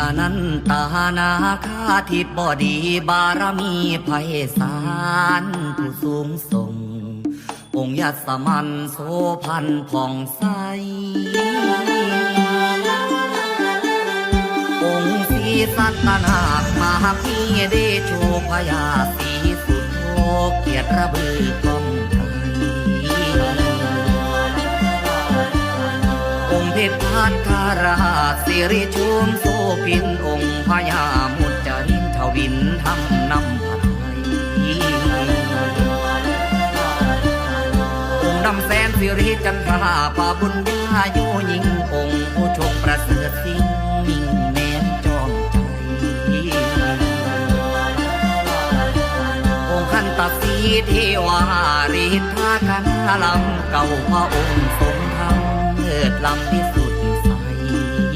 อนันตานาคาทิบอดีบารมีไพศาลผู้สูงส่ง องค์ยัสมันโสพันผ่องใส องค์ศรีสัตนาคมหาพีเดโชพยาสีสุดโทเกียรติระบือกอง องค์เพชรพัทาราชสิริชุมโสพินองค์พญามุจจรินทวินทำนำผัดไทยองค์นำแสนสิริจันทราปาบุญญาโยยิงองค์ผู้ชงประเสริฐสิ่งมิ่งแนนจอมใจองค์ขันตสีเทวาริทากันลำเก่าพระองค์